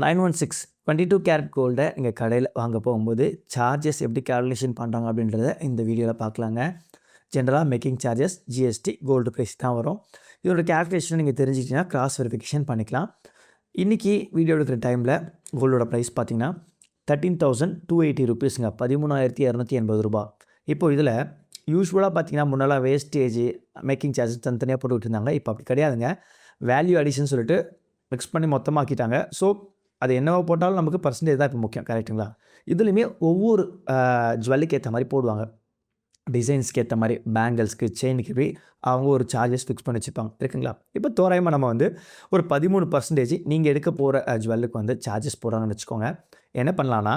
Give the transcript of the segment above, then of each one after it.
Nine one six twenty two carat கோல்டை நீங்கள் கடையில் வாங்க போகும்போது சார்ஜஸ் எப்படி கால்குலேஷன் பண்ணுறாங்க அப்படின்றத இந்த வீடியோவில் பார்க்கலாங்க. ஜென்ரலாக making charges GST gold price தான் வரும். இதோட கால்குலேஷன் நீங்கள் தெரிஞ்சுக்கிட்டிங்கன்னா கிராஸ் வெரிஃபிகேஷன் பண்ணிக்கலாம். இன்றைக்கி வீடியோ எடுக்கிற டைமில் கோல்டோட ப்ரைஸ் பார்த்தீங்கன்னா தேர்ட்டீன் தௌசண்ட் டூ எயிட்டி ருபீஸுங்க பதிமூணாயிரத்தி இரநூத்தி எண்பது ரூபா இப்போது இதில் யூஸ்வலாக பார்த்தீங்கன்னா முன்னெல்லாம் வேஸ்டேஜ் மேக்கிங் சார்ஜஸ் தனித்தனியாக போட்டுக்கிட்டு இருந்தாங்க. இப்போ அப்படி கிடையாதுங்க. வேல்யூ அடிஷன் சொல்லிட்டு மிக்ஸ் பண்ணி மொத்தமாக்கிட்டாங்க. ஸோ அது என்னவோ போட்டாலும் நமக்கு பர்சன்டேஜ் தான் இப்போ முக்கியம். கரெக்டுங்களா இதுலேயுமே ஒவ்வொரு ஜுவல்லுக்கு ஏற்ற மாதிரி போடுவாங்க. டிசைன்ஸ்க்கு ஏற்ற மாதிரி பேங்கிள்ஸ்க்கு செயினுக்கு போய் அவங்க ஒரு சார்ஜஸ் ஃபிக்ஸ் பண்ணி வச்சுப்பாங்க. இருக்குங்களா? இப்போ தோராயமாக நம்ம வந்து ஒரு பதிமூணு பர்சன்டேஜ் நீங்கள் எடுக்க போகிற ஜுவல்லுக்கு வந்து சார்ஜஸ் போடுறாங்கன்னு வச்சுக்கோங்க. என்ன பண்ணலான்னா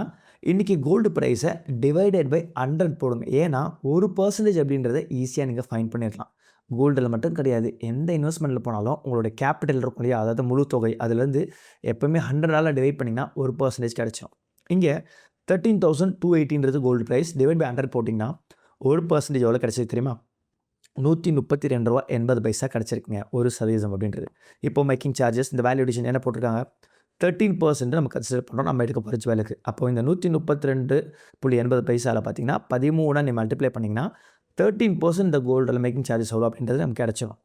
இன்றைக்கி கோல்டு ப்ரைஸை டிவைடட் பை ஹண்ட்ரட் போடுங்க. ஏன்னா ஒரு பர்சன்டேஜ் அப்படின்றத ஈஸியாக நீங்கள் ஃபைன் பண்ணிடலாம். கோல்டில் மட்டும் கிடையாது. எந்த இன்வெஸ்ட்மெண்ட்டில் போனாலும் உங்களோட கேபிட்டல் இருக்கும் இல்லையா? அதாவது முழு தொகை. அதுலேருந்து எப்போவுமே ஹண்ட்ரட் டாலர் டிவைட் பண்ணிங்கன்னா ஒரு பர்சன்டேஜ் கிடச்சிடும் இங்கே thirteen thousand two எயிட்டின்றது gold price divide by hundred போட்டிங்கன்னா ஒரு பர்சன்டேஜ் எவ்வளோ கிடச்சிது தெரியுமா? நூற்றி முப்பத்தி ரெண்டு ரூபா எண்பது பைசா கிடச்சிருக்குங்க ஒரு சதவீதம் அப்படின்றது. இப்போ மேக்கிங் சார்ஜஸ் இந்த வேல்யூடேஷன் என்ன போட்டிருக்காங்க? தேர்ட்டீன் பர்சன்ட் நம்ம கன்சிடர் பண்ணுறோம் நம்ம எடுக்க போகிற வேலைக்கு. அப்போ இந்த நூற்றி முப்பத்தி ரெண்டு புள்ளி எண்பது பைசாவில் பார்த்தீங்கன்னா பதிமூணாக நீ மல்டிப்ளை பண்ணிங்கன்னா தேர்ட்டீன் பர்சன்ட் இந்த கோல்டில் மேக்கிங் சார்ஜஸ் எவ்வளோ அப்படின்றது நமக்கு கிடச்சிடும்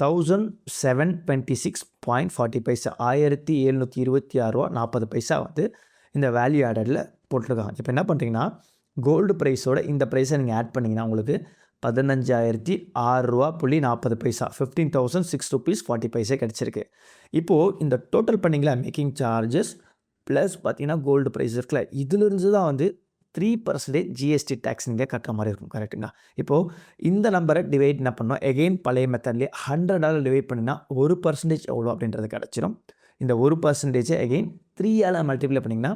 thousand seven twenty six point forty paisa ஆயிரத்தி எழுநூற்றி இருபத்தி ஆறுரூவா நாற்பது பைசா வந்து இந்த வேல்யூ ஆடடில் போட்டிருக்காங்க. இப்போ என்ன பண்ணுறீங்கன்னா கோல்டு ப்ரைஸோட இந்த ப்ரைஸை நீங்கள் ஆட் பண்ணிங்கன்னா உங்களுக்கு பதினஞ்சாயிரத்தி ஆறுரூவா புள்ளி நாற்பது paisa fifteen thousand six rupees forty paisa கிடச்சிருக்கு. இப்போது இந்த டோட்டல் பண்ணிங்களா மேக்கிங் சார்ஜஸ் ப்ளஸ் பார்த்தீங்கன்னா கோல்டு ப்ரைஸ் இருக்குல்ல இதிலிருந்து தான் வந்து த்ரீ பர்சன்டேஜ் ஜிஎஸ்டி டேக்ஸ் நீங்கள் கட்டுற மாதிரி இருக்கும் கரெக்டுங்களா இப்போது இந்த நம்பரை டிவைட் என்ன பண்ணோம்? எகெயின் பழைய மெத்தட்லேயே ஹண்ட்ரடால் டிவைட் பண்ணினா ஒரு பர்சன்டேஜ் எவ்வளோ அப்படின்றது கிடச்சிரும். இந்த ஒரு பர்சன்டேஜை எகெயின் த்ரீயால் மல்டிப்ளை பண்ணிங்கன்னா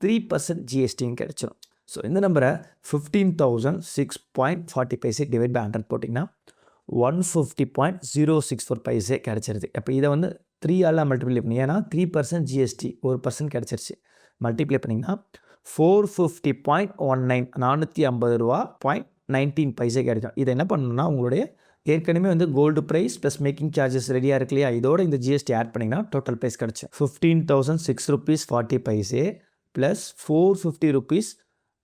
த்ரீ பர்சன்ட் ஜிஎஸ்டியும் கிடச்சிரும். ஸோ இந்த நம்பரை fifteen thousand six point forty paise divide by hundred போட்டிங்கன்னா one fifty point zero six four paise கிடச்சிருது. அப்போ இதை வந்து த்ரீ மல்டிப்ளை பண்ணி ஏன்னா த்ரீ பர்சன்ட் ஜிஎஸ்டி ஒரு பர்சன்ட் கிடச்சிருச்சு. மல்டிப்ளை பண்ணிங்கன்னா four fifty point one nine நானூற்றி ஐம்பது ரூபா பாயிண்ட் நைன்டீன் பைசே கிடைக்கும். இதை என்ன பண்ணணும்னா உங்களுடைய ஏற்கனவே வந்து gold price plus making charges ரெடியாக இருக்கு இல்லையா? இதோட இந்த ஜிஎஸ்டி ஆட் பண்ணிங்கன்னா டோட்டல் ப்ரைஸ் கிடச்சி. Fifteen thousand six rupees forty paise plus four fifty rupees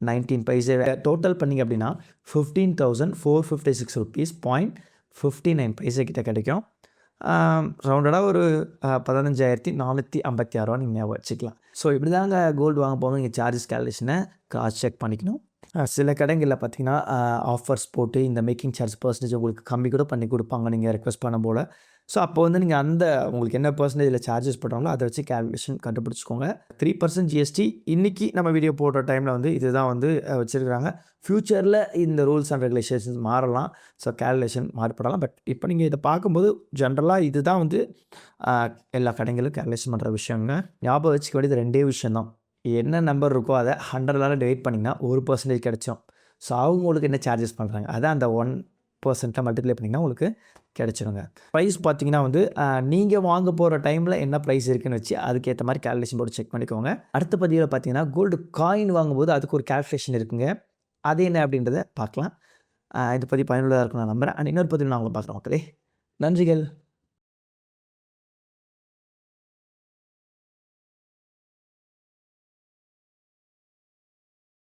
nineteen paise total பண்ணிங்க அப்படின்னா fifteen thousand four fifty six rupees point fifty nine paise கிட்ட கிடைக்கும். ரவுண்டடாக ஒரு பதினஞ்சாயிரத்தி நானூற்றி ஐம்பத்தி ஆறுரூவா நீங்கள் ஞாபகம் வச்சுக்கலாம். ஸோ இப்படி தாங்க கோல்டு வாங்க போகணும் நீங்கள் சார்ஜஸ் கேல்குலேஷனை காசு செக் பண்ணிக்கணும். சில கடைகளில் பார்த்தீங்கன்னா ஆஃபர்ஸ் போட்டு இந்த மேக்கிங் சார்ஜ் பர்சன்டேஜ் உங்களுக்கு கம்மி கூட பண்ணி கொடுப்பாங்க நீங்கள் ரெக்வஸ்ட் பண்ண போல் ஸோ அப்போ வந்து நீங்கள் அந்த உங்களுக்கு என்ன பர்சன்டேஜில் சார்ஜஸ் போட்டாங்களோ அதை வச்சு கால்குலேஷன் கண்டுபிடிச்சிக்கோங்க. த்ரீ பர்சன்ட் ஜிஎஸ்டி இன்றைக்கி நம்ம வீடியோ போடுற டைமில் வந்து இதுதான் வந்து வச்சுருக்கிறாங்க. ஃப்யூச்சரில் இந்த ரூல்ஸ் அண்ட் ரெகுலேஷன்ஸ் மாறலாம். ஸோ கேல்குலேஷன் மாறுபடலாம். பட் இப்போ நீங்கள் இதை பார்க்கும்போது ஜென்ரலாக இதுதான் வந்து எல்லா கடைகளும் கேல்குலேஷன் பண்ணுற விஷயங்க. ஞாபகம் வச்சுக்க வேண்டியது ரெண்டே விஷயந்தான் என்ன நம்பர் இருக்கோ அதை ஹண்ட்ரடால் டிவைட் பண்ணிங்கன்னா ஒரு பர்சன்டேஜ் கிடச்சோம் ஸோ அவங்களுக்கு என்ன சார்ஜஸ் பண்ணுறாங்க அதான் அந்த ஒன் பர்சன்ட்டாக மல்டிப்ளை பண்ணிங்கன்னா உங்களுக்கு கிடச்சிருங்க. ப்ரைஸ் பார்த்தீங்கன்னா வந்து நீங்கள் வாங்க போகிற டைமில் என்ன ப்ரைஸ் இருக்குன்னு வச்சு அதுக்கேற்ற மாதிரி கேல்குலேஷன் போட்டு செக் பண்ணிக்கோங்க. அடுத்த பதிவில் பார்த்தீங்கன்னா கோல்டு காயின் வாங்கும்போது அதுக்கு ஒரு கேல்குலேஷன் இருக்குங்க. அது என்ன அப்படின்றத பார்க்கலாம். இந்த பதிவு பயனுள்ளதாக இருக்கும் நான் நம்புகிறேன் அண்ட் இன்னொரு பதிவு நான் உங்களை பார்க்குறேன் மக்களே. நன்றிகள்.